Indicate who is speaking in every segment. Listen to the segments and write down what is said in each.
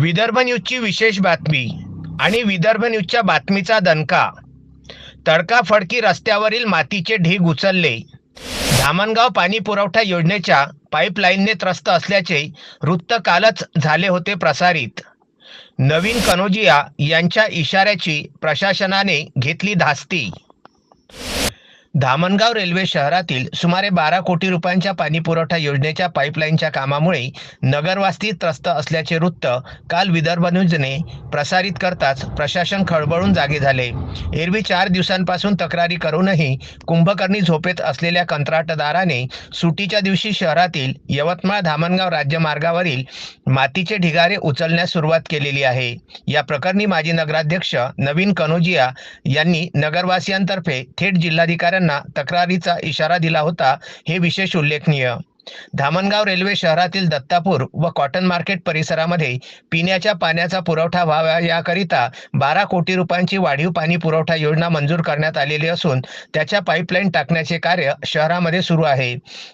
Speaker 1: विदर्भ न्यूजची विशेष बातमी आणि विदर्भ न्यूजच्या बातमीचा दणका. तडकाफडकी रस्त्यावरील मातीचे ढीग उचलले. धामणगाव पाणी पुरवठा योजनेच्या पाईपलाईनने त्रस्त असल्याचे वृत्त कालच झाले होते प्रसारित. नवीन कनोजिया यांच्या इशाऱ्याची प्रशासनाने घेतली धास्ती. धामणगाव रेल्वे शहरातील सुमारे बारा कोटी रुपयांच्या पाणी पुरवठा योजनेच्या पाईपलाईनच्या कामामुळे नगरवासी त्रस्त असल्याचे वृत्त काल विदर्भ न्यूजने प्रसारित करताच प्रशासन खळबळून जागे झाले. एरवी चार दिवसांपासून तक्रारी करूनही कुंभकर्णी झोपेत असलेल्या कंत्राटदाराने सुटीच्या दिवशी शहरातील यवतमाळ धामणगाव राज्यमार्गावरील मातीचे ढिगारे उचलण्यास सुरुवात केलेली आहे. या प्रकरणी माजी नगराध्यक्ष नवीन कनोजिया यांनी नगरवासियांतर्फे थेट जिल्हाधिकाऱ्यांना तक्रारीचा इशारा दिला होता हे विशेष उल्लेखनीय. धामणगाव रेल्वे शहरातील दत्तापूर व कॉटन मार्केट परिसरामध्ये पिण्याच्या पाण्याचा पुरवठा व्हावा याकरिता बारा कोटी रुपयांची वाढीव पाणी पुरवठा योजना मंजूर करण्यात आलेली असून त्याच्या पाईपलाईन टाकण्याचे कार्य शहरामध्ये सुरू आहे.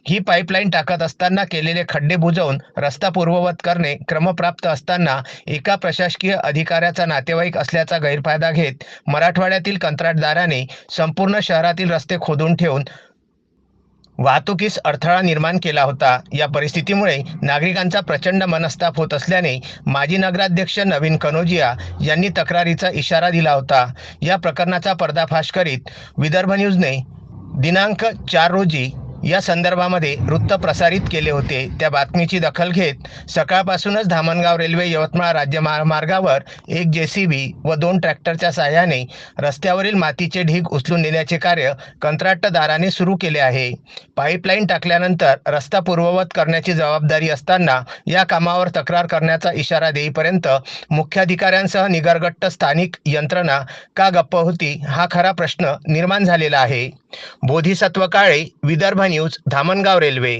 Speaker 1: ही पाईपलाईन टाकत असताना केलेले खड्डे बुजवून रस्ता पूर्ववत करणे क्रमप्राप्त असताना एका प्रशासकीय अधिकाऱ्याचा नातेवाईक असल्याचा गैरफायदा घेत मराठवाड्यातील कंत्राटदाराने संपूर्ण शहरातील रस्ते खोदून ठेवून वाहतुकीस अडथळा निर्माण केला होता. या परिस्थितीमुळे नागरिकांचा प्रचंड मनस्ताप होत असल्याने माजी नगराध्यक्ष नवीन कनोजिया यांनी तक्रारीचा इशारा दिला होता. या प्रकरणाचा पर्दाफाश करीत विदर्भ न्यूजने दिनांक चार रोजी या संदर्भामध्ये वृत्त प्रसारित केले होते. त्या बातमीची दखल घेत सकाळपासूनच धामणगाव रेल्वे यवतमाळ राज्य मा- मार्गावर एक जेसीबी व दोन ट्रॅक्टरच्या साह्याने रस्त्यावरील मातीचे ढीग उचलून नेण्याचे कार्य कंत्राटदाराने सुरू केले आहे. पाईपलाईन टाकल्यानंतर रस्ता पूर्ववत करण्याची जबाबदारी असताना या कामावर तक्रार करण्याचा इशारा देईपर्यंत मुख्याधिकाऱ्यांसह निगरगट्ट स्थानिक यंत्रणा का गप्प होती हा खरा प्रश्न निर्माण झालेला आहे. Bodhisattva Kale Vidarbha news Dhamangaon railway.